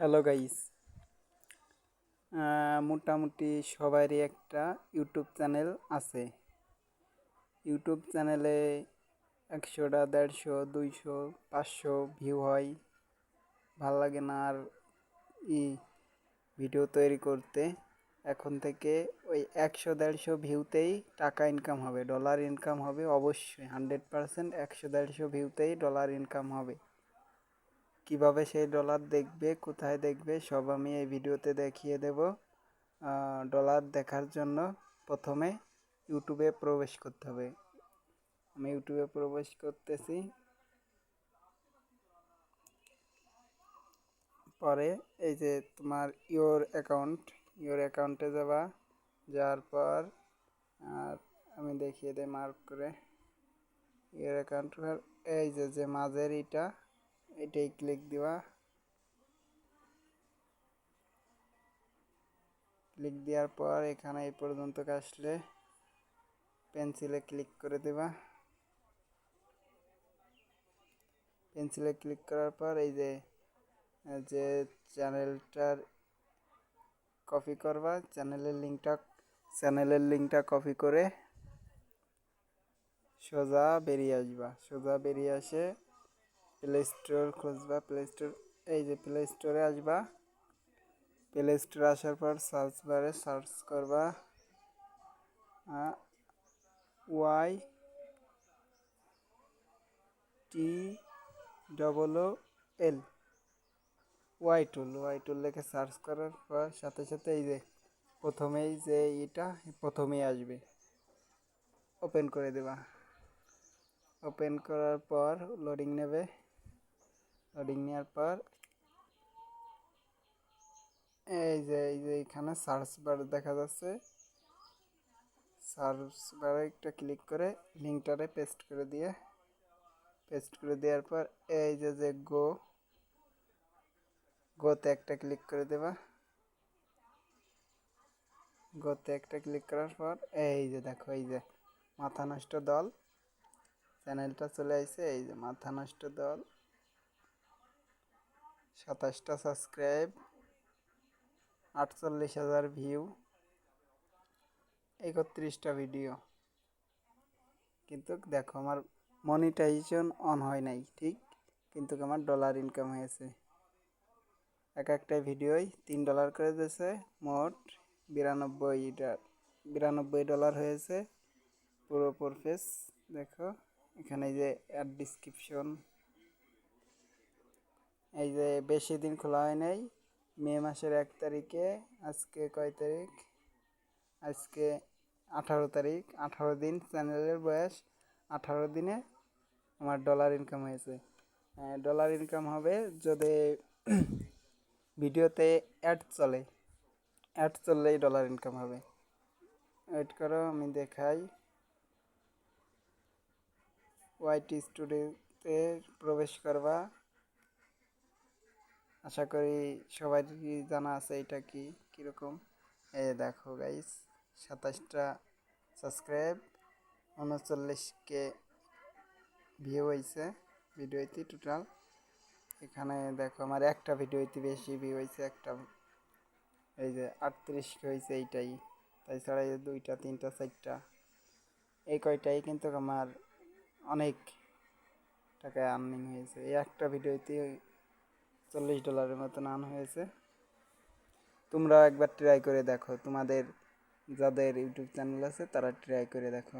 Hello guys মোটামুটি সবারই একটা ইউটিউব চ্যানেল আছে। ইউটিউব চ্যানেলে একশোটা, দেড়শো, দুইশো, পাঁচশো ভিউ হয়। ভালো লাগে না আর ই ভিডিও তৈরি করতে। এখন থেকে ওই একশো, দেড়শো ভিউতেই টাকা ইনকাম হবে ডলার ইনকাম হবে অবশ্যই। হান্ড্রেড পারসেন্ট একশো, দেড়শো ভিউতেই ডলার ইনকাম হবে। কীভাবে সেই ডলার দেখবে, কোথায় দেখবে, সব আমি এই ভিডিওতে দেখিয়ে দেব। ডলার দেখার জন্য প্রথমে ইউটিউবে প্রবেশ করতে হবে। আমি ইউটিউবে প্রবেশ করতেছি। পরে এই যে তোমার ইওর অ্যাকাউন্ট ইওর অ্যাকাউন্টে যাবা, যাওয়ার পর, আর আমি দেখিয়ে দেয় মার্ক করে। ইওর অ্যাকাউন্ট এই যে যে মাঝের এটা এটাই ক্লিক দেওয়া ক্লিক দেওয়ার পর এখানে এই পর্যন্ত আসলে পেন্সিলে ক্লিক করে দেবা। পেন্সিলে ক্লিক করার পর এই যে যে চ্যানেলটার কপি করবা চ্যানেলের লিঙ্কটা চ্যানেলের লিঙ্কটা কপি করে সোজা বেরিয়ে আসবা। সোজা বেরিয়ে আসে প্লে স্টোর খুঁজবা প্লে স্টোর এই যে প্লে স্টোরে আসবা। প্লে স্টোরে আসার পর সার্চ বারে সার্চ করবা Y T double L Y tool Y tool লেখে সার্চ করার পর সাথে সাথে এই যে প্রথমেই যে এটা প্রথমেই আসবে। ওপেন করে দেবা। ওপেন করার পর লোডিং নেবে। লোডিং নেওয়ার পর এই যে এই যে এখানে সার্চ বার দেখা যাচ্ছে। সার্চ বারে একটা ক্লিক করে লিঙ্কটারে পেস্ট করে দিয়ে পেস্ট করে দেওয়ার পর এই যে যে গো গোতে একটা ক্লিক করে দেবা। গোতে একটা ক্লিক করার পর এই যে, দেখো এই যে মাথা নষ্ট দল। চ্যানেলটা চলে আসছে এই যে মাথা নষ্ট দল। সাতাশটা সাবস্ক্রাইব আটচল্লিশ হাজার ভিউ একত্রিশটা ভিডিও কিন্তু দেখো আমার মনিটাইজেশন অন হয় নাই, ঠিক? কিন্তু আমার ডলার ইনকাম হয়েছে। এক একটা ভিডিওই তিন ডলার করে দিয়েছে, মোট বিরানব্বই বিরানব্বই ডলার হয়েছে। পুরো প্রফেস দেখো। এখানে যে অ্যাড ডিসক্রিপশন এই যে বেশি দিন খোলা হয় নাই, মে মাসের এক তারিখে, আজকে কয় তারিখ? আজকে আঠারো তারিখ, আঠারো দিন চ্যানেলের বয়স, আঠারো দিনে আমার ডলার ইনকাম হয়েছে। ডলার ইনকাম হবে যদি ভিডিওতে অ্যাড চলে অ্যাড চললেই ডলার ইনকাম হবে। ওয়েট করো, আমি দেখাই। ওয়াইটি স্টুডিওতে প্রবেশ করবা। আশা করি সবাই জানা আছে এটা কি, কীরকম? এই দেখো গাইস সাতাশটা সাবস্ক্রাইব উনচল্লিশকে ভিউ হয়েছে ভিডিওতে টোটাল এখানে দেখো আমার একটা ভিডিওতে বেশি ভিউ হয়েছে একটা এই যে আটত্রিশকে হয়েছে এইটাই। তাছাড়া এই দুইটা, তিনটা, চারটা, এই কয়টাই কিন্তু আমার অনেক টাকায় আর্নিং হয়েছে। এই একটা ভিডিওতে চল্লিশ ডলারের মতো আন হয়েছে। তোমরা একবার ট্রাই করে দেখো। তোমাদের, যাদের ইউটিউব চ্যানেল আছে, তারা ট্রাই করে দেখো।